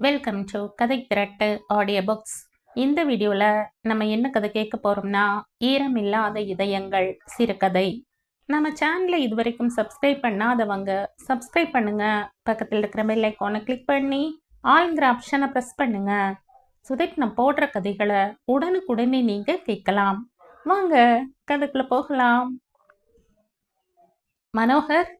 Welcome to கதை திரட்டு audio books இந்த வீடியோவில் நம்ம என்ன கதை கேட்க போகிறோம்னா ஈரமில்லாத இதயங்கள் சிறுகதை. நம்ம சேனலை இது வரைக்கும் சப்ஸ்கிரைப் பண்ணாதவங்க சப்ஸ்கிரைப் பண்ணுங்கள் பக்கத்தில் இருக்கிற பெல் ஐக்கானை கிளிக் பண்ணி ஆளுங்கிற ஆப்ஷனை ப்ரெஸ் பண்ணுங்கள் சுதைக்கு நான் போடுற கதைகளை உடனுக்குடனே நீங்கள் கேட்கலாம். வாங்க கதைக்குள்ளே போகலாம். மனோகர்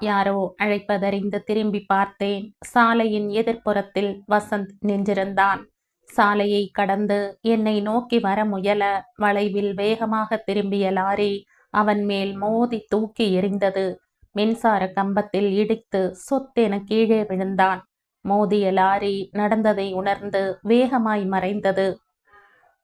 யாரோ அழைப்பதறிந்து திரும்பி பார்த்தேன். சாலையின் எதிர்ப்புறத்தில் வசந்த் நின்றிருந்தான். சாலையை கடந்து என்னை நோக்கி வர முயல வளைவில் வேகமாக திரும்பிய லாரி அவன் மேல் மோதி தூக்கி எறிந்தது. மின்சார கம்பத்தில் இடித்து சொத்தென கீழே விழுந்தான். மோதிய லாரி நடந்ததை உணர்ந்து வேகமாய் மறைந்தது.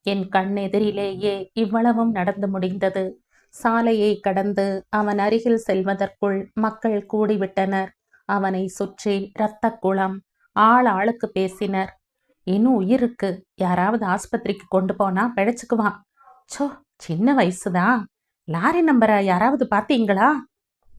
என் கண்ணெதிரிலேயே இவ்வளவும் நடந்து முடிந்தது. சாலையை கடந்து அவன் அருகில் செல்வதற்குள் மக்கள் கூடிவிட்டனர். அவனை சுற்றி இரத்த குளம் ஆள் ஆளுக்கு பேசினர். இன்னும் உயிருக்கு? யாராவது ஆஸ்பத்திரிக்கு கொண்டு போனா பிழைச்சுக்குவான். சோ சின்ன வயசுதான் லாரி நம்பரை யாராவது பார்த்தீங்களா?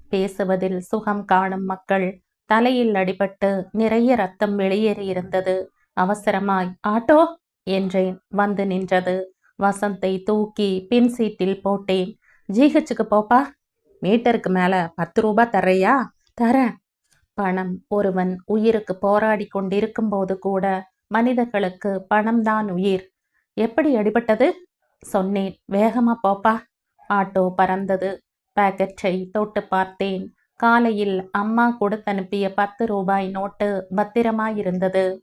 பேசுவதில் சுகம் காணும் மக்கள் தலையில் அடிபட்டு நிறைய ரத்தம் வெளியேறி இருந்தது. அவசரமாய் ஆட்டோ? என்றேன். வந்து நின்றது. வசந்தை தூக்கி பின் சீட்டில் போட்டேன். ஜிஹெச்சுக்கு போப்பா. மீட்டருக்கு மேலே பத்து ரூபா தரையா தரேன். பணம் ஒருவன் உயிருக்கு போராடி கொண்டிருக்கும் போது கூட மனிதர்களுக்கு பணம்தான் உயிர். எப்படி அடிபட்டது? சொன்னேன். வேகமா போப்பா. ஆட்டோ பறந்தது. பேக்கெட்டை தொட்டு பார்த்தேன். காலையில் அம்மா கொடுத்தனுப்பிய பத்து ரூபாய் நோட்டு பத்திரமாயிருந்தது.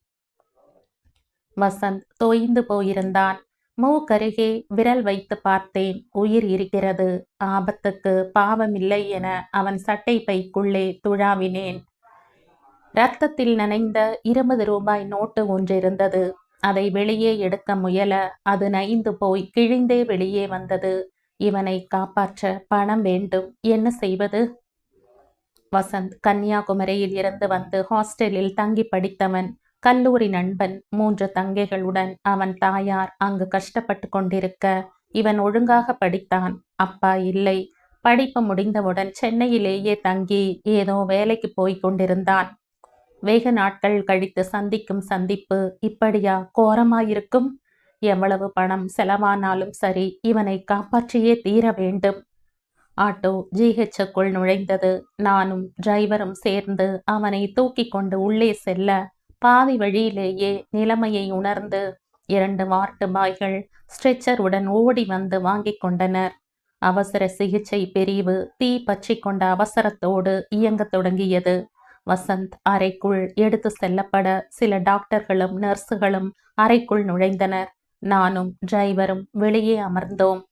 வசந்த் தொய்ந்து போயிருந்தான். மூக்கருகே விரல் வைத்து பார்த்தேன். உயிர் இருக்கிறது. ஆபத்துக்கு பாவமில்லை என அவன் சட்டை பைக்குள்ளே துழாவினேன். ரத்தத்தில் நனைந்த இருபது ரூபாய் நோட்டு ஒன்றிருந்தது. அதை வெளியே எடுக்க முயல அது நைந்து போய் கிழிந்தே வெளியே வந்தது. இவனை காப்பாற்ற பணம் வேண்டும். என்ன செய்வது? வசந்த் கன்னியாகுமரியில் இருந்து வந்து ஹாஸ்டலில் தங்கி படித்தவன். கல்லூரி நண்பன் மூன்று தங்கைகளுடன் அவன் தாயார் அங்கு கஷ்டப்பட்டு கொண்டிருக்க இவன் ஒழுங்காக படித்தான். அப்பா இல்லை. படிப்பு முடிந்தவுடன் சென்னையிலேயே தங்கி ஏதோ வேலைக்கு போய்க் கொண்டிருந்தான். வெகு நாட்கள் கழித்து சந்திக்கும் சந்திப்பு இப்படியா கோரமாயிருக்கும்? எவ்வளவு பணம் செலவானாலும் சரி இவனை காப்பாற்றியே தீர வேண்டும். ஆட்டோ ஜிஹெச்சுக்குள் நுழைந்தது. நானும் டிரைவரும் சேர்ந்து அவனை தூக்கி கொண்டு உள்ளே செல்ல பாதி வழியிலேயே நிலைமையை உணர்ந்து இரண்டு வார்டு பாய்கள் ஸ்ட்ரெச்சருடன் ஓடி வந்து வாங்கிக் கொண்டனர். அவசர சிகிச்சை பிரிவு தீ பற்றி கொண்ட அவசரத்தோடு இயங்கத் தொடங்கியது. வசந்த் அறைக்குள் எடுத்து செல்லப்பட சில டாக்டர்களும் நர்ஸுகளும் அறைக்குள் நுழைந்தனர். நானும் டிரைவரும் வெளியே அமர்ந்தோம்.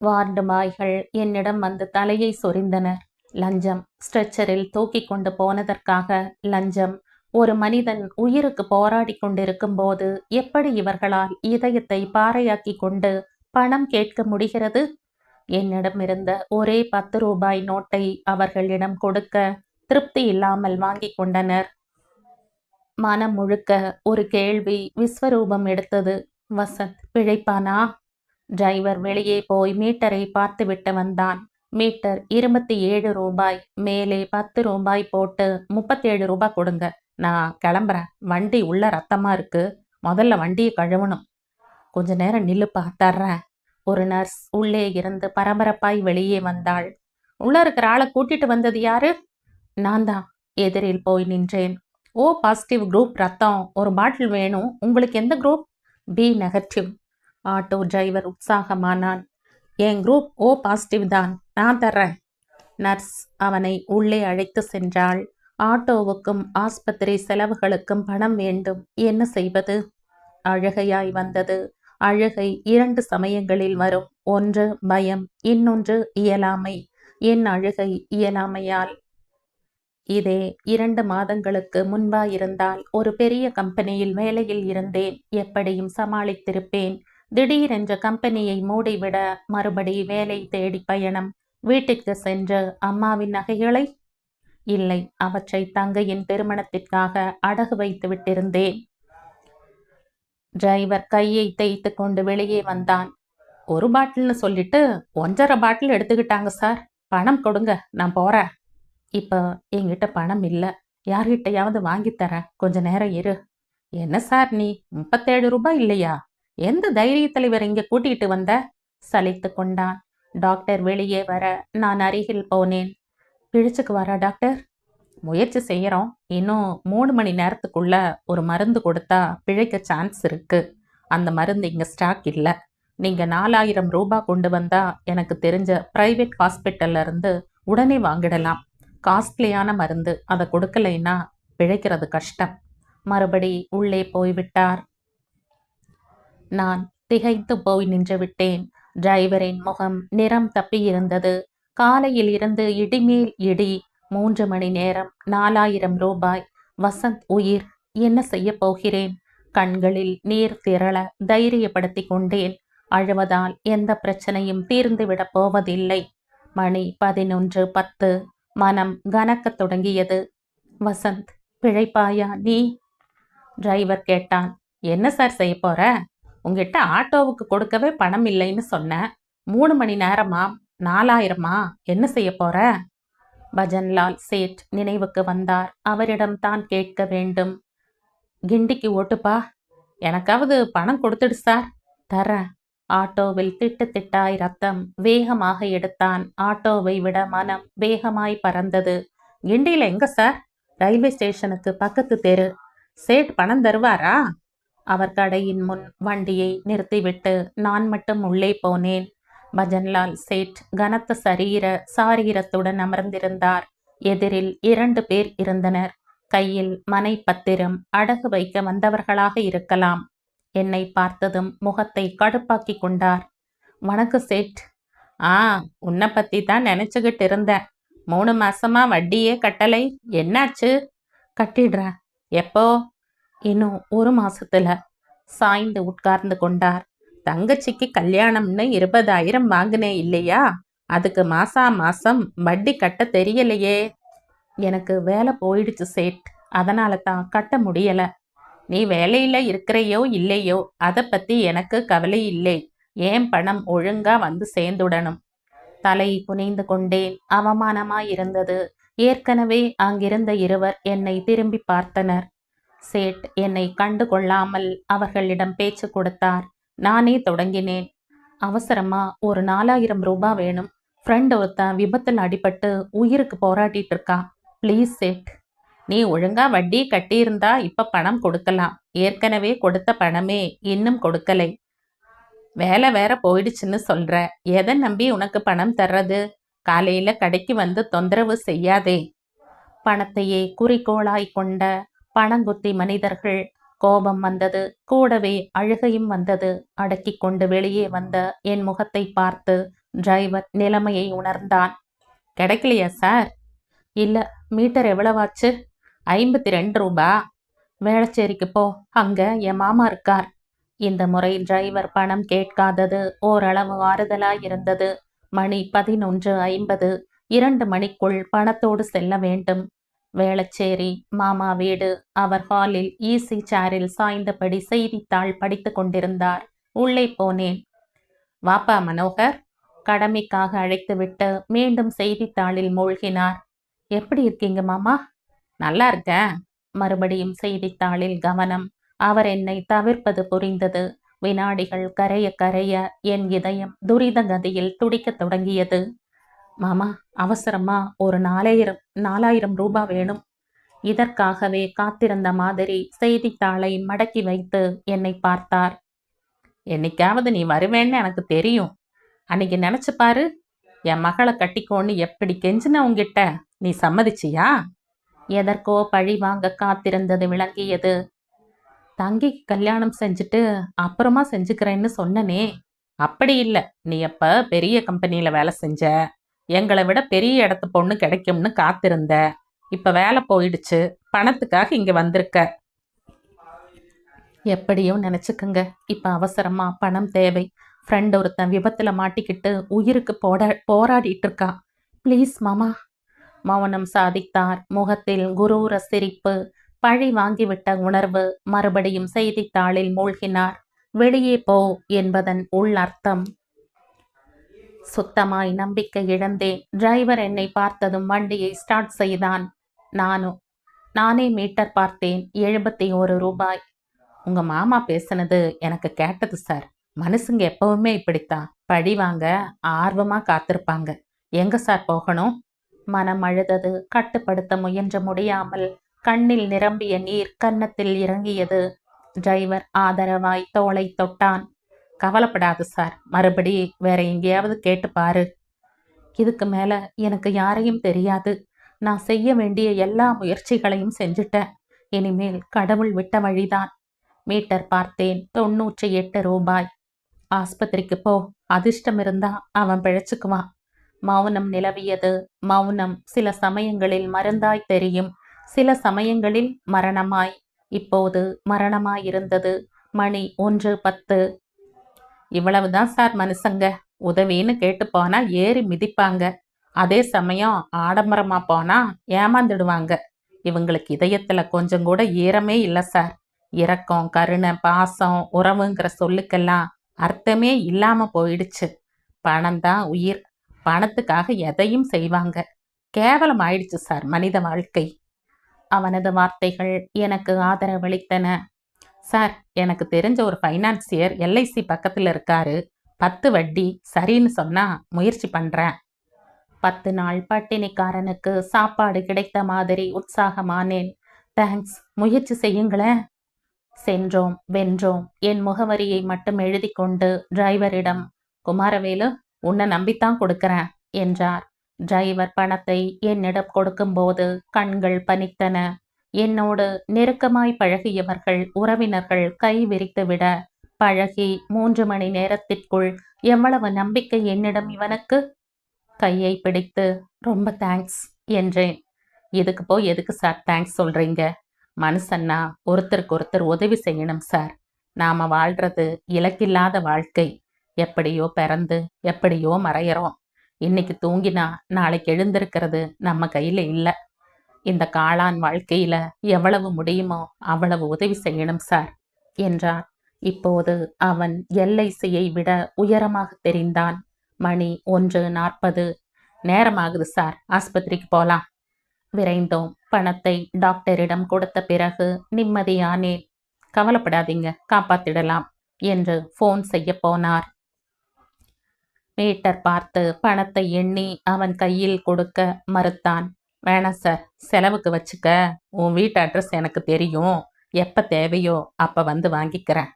வார்டு பாய்கள் என்னிடம் வந்து தலையை சொரிந்தனர். லஞ்சம். ஸ்ட்ரெச்சரில் தூக்கி கொண்டு போனதற்காக லஞ்சம். ஒரு மனிதன் உயிருக்கு போராடி கொண்டிருக்கும் போது எப்படி இவர்களால் இதயத்தை பாறையாக்கி கொண்டு பணம் கேட்க முடிகிறது? என்னிடம் இருந்த ஒரே பத்து ரூபாய் நோட்டை அவர்களிடம் கொடுக்க திருப்தி இல்லாமல் வாங்கி கொண்டனர். மனம் முழுக்க ஒரு கேள்வி விஸ்வரூபம் எடுத்தது. வசந்த் பிழைப்பானா? டிரைவர் வெளியே போய் மீட்டரை பார்த்துவிட்டு வந்தான். மீட்டர் இருபத்தி ஏழு ரூபாய் மேலே பத்து ரூபாய் போட்டு முப்பத்தேழு ரூபாய் கொடுங்க. நான் கிளம்புறேன். வண்டி உள்ள ரத்தமா இருக்கு. முதல்ல வண்டியை கழுவணும். கொஞ்ச நேரம் நில்லுப்பா. தர்றேன். ஒரு நர்ஸ் உள்ளே இருந்து பரபரப்பாய் வெளியே வந்தாள். உள்ள இருக்கிற ஆளை கூட்டிட்டு வந்தது யாரு? நான் தான். எதிரில் போய் நின்றேன். ஓ பாசிட்டிவ் குரூப் ரத்தம். ஒரு பாட்டில் வேணும். உங்களுக்கு எந்த group B negative auto driver உற்சாகமானான். என் குரூப் ஓ பாசிட்டிவ் தான். நான் தர்றேன் நர்ஸ் அவனை உள்ளே அழைத்து சென்றாள். ஆட்டோவுக்கும் ஆஸ்பத்திரி செலவுகளுக்கும் பணம் வேண்டும். என்ன செய்வது? அழுகையாய் வந்தது. அழுகை இரண்டு சமயங்களில் வரும். ஒன்று பயம். இன்னொன்று இயலாமை. என் அழுகை இயலாமையால். இதே இரண்டு மாதங்களுக்கு முன்பாயிருந்தால் ஒரு பெரிய கம்பெனியில் வேலையில் இருந்தேன். எப்படியும் சமாளித்திருப்பேன். திடீரென்ற கம்பெனியை மூடிவிட மறுபடி வேலை தேடி பயணம். வீட்டிற்கு சென்று அம்மாவின் நகைகளை? இல்லை அவற்றை தங்கையின் திருமணத்திற்காக அடகு வைத்து விட்டிருந்தேன். டிரைவர் கையை தேய்த்து கொண்டு வெளியே வந்தான். ஒரு பாட்டில்னு சொல்லிட்டு ஒன்றரை பாட்டில் எடுத்துக்கிட்டாங்க சார். பணம் கொடுங்க நான் போறேன். இப்போ என்கிட்ட பணம் இல்லை. யார்கிட்டையாவது வாங்கித் தரேன். கொஞ்ச நேரம் இரு. என்ன சார் நீ? முப்பத்தேழு ரூபாய் இல்லையா? எந்த தைரியத்தில் இவர் இங்க கூட்டிட்டு வந்த? சலித்து கொண்டான். டாக்டர் வெளியே வர நான் அருகில் போனேன். பிழிச்சுக்கு வரா டாக்டர். முயற்சி செய்கிறோம் இன்னும் மூணு மணி நேரத்துக்குள்ள ஒரு மருந்து கொடுத்தா பிழைக்க சான்ஸ் இருக்கு. அந்த மருந்து இங்கே ஸ்டாக் இல்லை. நீங்கள் நாலாயிரம் ரூபாய் கொண்டு வந்தால் எனக்கு தெரிஞ்ச பிரைவேட் ஹாஸ்பிட்டல்ல இருந்து உடனே வாங்கிடலாம். காஸ்ட்லியான மருந்து. அதை கொடுக்கலைன்னா பிழைக்கிறது கஷ்டம். மறுபடி உள்ளே போய்விட்டார். நான் திகைத்து போய் நின்று விட்டேன். டிரைவரின் முகம் நிறம் தப்பியிருந்தது. காலையில் இருந்து இடிமேல் இடி மூன்று மணி நேரம் நாலாயிரம் ரூபாய். வசந்த் உயிர் என்ன செய்ய போகிறேன்? கண்களில் நீர் திரள தைரியப்படுத்திக் கொண்டேன். அழுவதால் எந்த பிரச்சனையும் தீர்ந்துவிடப் போவதில்லை. மணி பதினொன்று பத்து. மனம் கனக்கத் தொடங்கியது. வசந்த் பிழைப்பாயா நீ? டிரைவர் கேட்டான். என்ன சார் செய்ய போற? உங்ககிட்ட ஆட்டோவுக்கு கொடுக்கவே பணம் இல்லைன்னு சொன்னேன். மூணு மணி நேரமா? நாலாயிரமா? என்ன செய்ய போற? பஜன்லால் சேட் நினைவுக்கு வந்தார். அவரிடம் தான் கேட்க வேண்டும். கிண்டிக்கு ஓட்டுப்பா. எனக்காவது பணம் கொடுத்துடு சார். தரேன் ஆட்டோவில் திட்டு திட்டாய் ரத்தம் வேகமாக எடுத்தான். ஆட்டோவை விட மனம் வேகமாய் பறந்தது. கிண்டியில் எங்க சார்? ரயில்வே ஸ்டேஷனுக்கு பக்கத்து தெரு. சேட் பணம் தருவாரா? அவர் கடையின் முன் வண்டியை நிறுத்திவிட்டு நான் மட்டும் உள்ளே போனேன். பஜன்லால் சேட் கனத்த சரீர சாரீரத்துடன் அமர்ந்திருந்தார். எதிரில் இரண்டு பேர் இருந்தனர். கையில் மனை பத்திரம் அடகு வைக்க வந்தவர்களாக இருக்கலாம். என்னை பார்த்ததும் முகத்தை கடுப்பாக்கி கொண்டார். வணக்கு சேட். ஆ உன்னை பத்தி தான் நினைச்சுக்கிட்டு இருந்தேன். மூணு மாசமா வட்டியே கட்டலை. என்னாச்சு? கட்டிடுறேன். எப்போ? இன்னும் ஒரு மாசத்துல. சாய்ந்து உட்கார்ந்து கொண்டார். தங்கச்சிக்கு கல்யாணம்னு இருபதாயிரம் வாங்கினே இல்லையா? அதுக்கு மாசா மாசம் வட்டி கட்ட தெரியலையே. எனக்கு வேலை போயிடுச்சு சேட். அதனால தான் கட்ட முடியல. நீ வேலையில இருக்கிறையோ இல்லையோ அதை பத்தி எனக்கு கவலை இல்லை. ஏன் பணம் ஒழுங்கா வந்து சேர்ந்துடணும்? தலை குனிந்து கொண்டேன். அவமானமாயிருந்தது. ஏற்கனவே அங்கிருந்த இருவர் என்னை திரும்பி பார்த்தனர். சேட் என்னை கண்டு கொள்ளாமல் அவர்களிடம் பேச்சு கொடுத்தார். நானே தொடங்கினேன். அவசரமா ஒரு நாலாயிரம் ரூபாய் வேணும். ஃப்ரெண்ட் ஒருத்தன் விபத்தில் அடிபட்டு உயிருக்கு போராட்டிட்டு இருக்கா. ப்ளீஸ் சேட். நீ ஒழுங்கா வட்டி கட்டியிருந்தா இப்ப பணம் கொடுக்கலாம். ஏற்கனவே கொடுத்த பணமே இன்னும் கொடுக்கலை. வேலை வேற போயிடுச்சுன்னு சொல்ற. எதை நம்பி உனக்கு பணம் தர்றது? காலையில கடைக்கு வந்து தொந்தரவு செய்யாதே. பணத்தையே குறிக்கோளாய் கொண்ட பணங்குத்தி மனிதர்கள். கோபம் வந்தது. கூடவே அழுகையும் வந்தது. அடக்கிக் கொண்டு வெளியே வந்த என் முகத்தை பார்த்து டிரைவர் நிலைமையை உணர்ந்தான். கிடைக்கலையா சார்? இல்ல. மீட்டர் எவ்வளவாச்சு? ஐம்பத்தி ரெண்டு ரூபா. வேளச்சேரிக்கு போ. அங்க என் மாமா இருக்கார். இந்த முறை டிரைவர் பணம் கேட்காதது. ஓரளவு ஆறுதலாய் இருந்தது. மணி பதினொன்று ஐம்பது. இரண்டு மணிக்குள் பணத்தோடு செல்ல வேண்டும். வேளச்சேரி மாமா வீடு அவர் ஹாலில் ஈசி சேரில் சாய்ந்தபடி செய்தித்தாள் படித்து கொண்டிருந்தார். உள்ளே போனேன். வாப்பா மனோகர் கடமைக்காக அழைத்துவிட்டு மீண்டும் செய்தித்தாளில் மூழ்கினார். எப்படி இருக்கீங்க மாமா? நல்லா இருக்கேன். மறுபடியும் செய்தித்தாளில் கவனம். அவர் என்னை தவிர்ப்பது புரிந்தது. வினாடிகள் கரைய கரைய என் இதயம் துரித கதியில் துடிக்கத் தொடங்கியது. மாமா அவசரமா ஒரு நாலாயிரம் நாலாயிரம் ரூபாய் வேணும். இதற்காகவே காத்திருந்த மாதிரி செய்தித்தாளை மடக்கி வைத்து என்னை பார்த்தார். என்னைக்காவது நீ வருவேன்னு எனக்கு தெரியும். அன்னைக்கு நினைச்சு பாரு. என் மகளை கட்டிக்கோன்னு எப்படி கெஞ்சின உங்ககிட்ட நீ சம்மதிச்சியா? எதற்கோ பழி வாங்க காத்திருந்தது விளங்கியது. தங்கிக்கு கல்யாணம் செஞ்சுட்டு அப்புறமா செஞ்சுக்கிறேன்னு சொன்னனே. அப்படி இல்லை. நீ எப்ப பெரிய கம்பெனியில வேலை செஞ்ச? எங்களை விட பெரிய இடத்து பொண்ணு கிடைக்கும்னு காத்திருந்த. இப்ப வேலை போயிடுச்சு. பணத்துக்காக இங்க வந்திருக்க. எப்படியோ நினச்சிக்கங்க. இப்ப அவசரமா பணம் தேவை. ஃப்ரெண்ட் ஒருத்தன் விபத்துல மாட்டிக்கிட்டு உயிருக்கு போட போராடிட்டு இருக்கா ப்ளீஸ் மாமா. மௌனம் சாதித்தார். முகத்தில் குரூர சிரிப்பு. பழி வாங்கிவிட்ட உணர்வு மறுபடியும் செய்தித்தாளில் மூழ்கினார். வெளியே போ என்பதன் உள் அர்த்தம். சுத்தமாய் நம்பிக்கை இழந்தேன். டிரைவர் என்னை பார்த்ததும் வண்டியை ஸ்டார்ட் செய்தான். நானும் நானே மீட்டர் பார்த்தேன். எழுபத்தி ஒரு ரூபாய். உங்க மாமா பேசுனது எனக்கு கேட்டது சார் மனுஷங்க எப்பவுமே இப்படித்தான். பழி வாங்க ஆர்வமா காத்திருப்பாங்க. எங்க சார் போகணும்? மனம் அழுதது. கட்டுப்படுத்த முயன்ற முடியாமல் கண்ணில் நிரம்பிய நீர் கன்னத்தில் இறங்கியது. டிரைவர் ஆதரவாய் தோளை தொட்டான். கவலைப்படாது சார். மறுபடி வேற எங்கேயாவது கேட்டு பாரு. இதுக்கு மேல எனக்கு யாரையும் தெரியாது. நான் செய்ய வேண்டிய எல்லா முயற்சிகளையும் செஞ்சுட்டேன். இனிமேல் கடவுள் விட்ட வழிதான். மீட்டர் பார்த்தேன். தொண்ணூற்றி எட்டு ரூபாய். ஆஸ்பத்திரிக்கு போ. அதிர்ஷ்டம் இருந்தா அவன் பிழைச்சுக்குவான் மௌனம் நிலவியது. மௌனம் சில சமயங்களில் மருந்தாய் தெரியும். சில சமயங்களில் மரணமாய். இப்போது மரணமாய் இருந்தது மணி ஒன்று பத்து. இவ்வளவுதான் சார் மனுஷங்க. உதவின்னு கேட்டு போனா ஏறி மிதிப்பாங்க. அதே சமயம் ஆடம்பரமா போனா ஏமாந்துடுவாங்க. இவங்களுக்கு இதயத்துல கொஞ்சம் கூட ஈரமே இல்லை சார். இரக்கம் கருணை பாசம் உறவுங்கிற சொல்லுக்கெல்லாம் அர்த்தமே இல்லாம போயிடுச்சு. பணம் தான் உயிர். பணத்துக்காக எதையும் செய்வாங்க. கேவலம் ஆயிடுச்சு சார் மனித வாழ்க்கை. அவனது வார்த்தைகள் எனக்கு ஆதரவளித்தன. சார் எனக்கு தெரிஞ்ச ஒரு ஃபைனான்சியர் எல்ஐசி பக்கத்தில் இருக்காரு. பத்து வட்டி சரின்னு சொன்னா முயற்சி பண்ணுறேன் பத்து நாள் பட்டினிக்காரனுக்கு சாப்பாடு கிடைத்த மாதிரி உற்சாகமானேன். தேங்க்ஸ் முயற்சி செய்யுங்களேன். சென்றோம் வென்றோம். என் முகவரியை மட்டும் எழுதி கொண்டு டிரைவரிடம் குமாரவேலு உன்னை நம்பித்தான் கொடுக்குறேன் என்றார். டிரைவர் பணத்தை என்னிடம் கொடுக்கும்போது கண்கள் பனித்தன. என்னோடு நெருக்கமாய் பழகியவர்கள் உறவினர்கள் கை விரித்துவிட பழகி மூன்று மணி நேரத்திற்குள் எவ்வளவு நம்பிக்கை என்னிடம் இவனுக்கு? கையை பிடித்து ரொம்ப தேங்க்ஸ் என்றேன். இதுக்கு போய் எதுக்கு சார் தேங்க்ஸ் சொல்றீங்க? மனுஷன்னா ஒருத்தருக்கு ஒருத்தர் உதவி செய்யணும் சார் நாம வாழ்றது இலக்கில்லாத வாழ்க்கை. எப்படியோ பிறந்து எப்படியோ மறையறோம். இன்னைக்கு தூங்கினா நாளைக்கு எழுந்திருக்கிறது நம்ம கையில இல்லை. இந்த காளான் வாழ்க்கையில எவ்வளவு முடியுமோ அவ்வளவு உதவி செய்யணும் சார் என்றார். இப்போது அவன் எல்ஐசியை விட உயரமாக தெரிந்தான். மணி ஒன்று நாற்பது. நேரமாகுது சார். ஆஸ்பத்திரிக்கு போலாம். விரைந்தோம். பணத்தை டாக்டரிடம் கொடுத்த பிறகு நிம்மதியானேன். கவலைப்படாதீங்க. காப்பாத்திடலாம் என்று ஃபோன் செய்ய போனார். மீட்டர் பார்த்து பணத்தை எண்ணி அவன் கையில் கொடுக்க மறுத்தான். வேணாம் சார் செலவுக்கு வச்சுக்க. உன் வீட்டு அட்ரஸ் எனக்கு தெரியும். எப்போ தேவையோ அப்போ வந்து வாங்கிக்கிறேன்.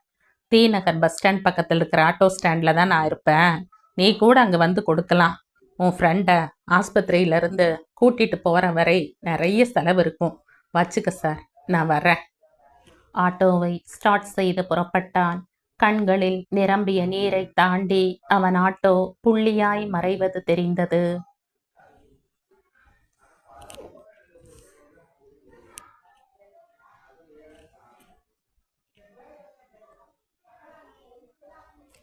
டி நகர் பஸ் ஸ்டாண்ட் பக்கத்தில் இருக்கிற ஆட்டோ ஸ்டாண்டில் தான் நான் இருப்பேன். நீ கூட அங்கே வந்து கொடுக்கலாம். உன் ஃப்ரெண்டை ஆஸ்பத்திரியிலேருந்து கூட்டிகிட்டு போகிற வரை நிறைய செலவு இருக்கும். வச்சுக்க சார் நான் வரேன். ஆட்டோவை ஸ்டார்ட் செய்து புறப்பட்டான். கண்களில் நிரம்பிய நீரை தாண்டி அவன் ஆட்டோ புள்ளியாய் மறைவது தெரிந்தது.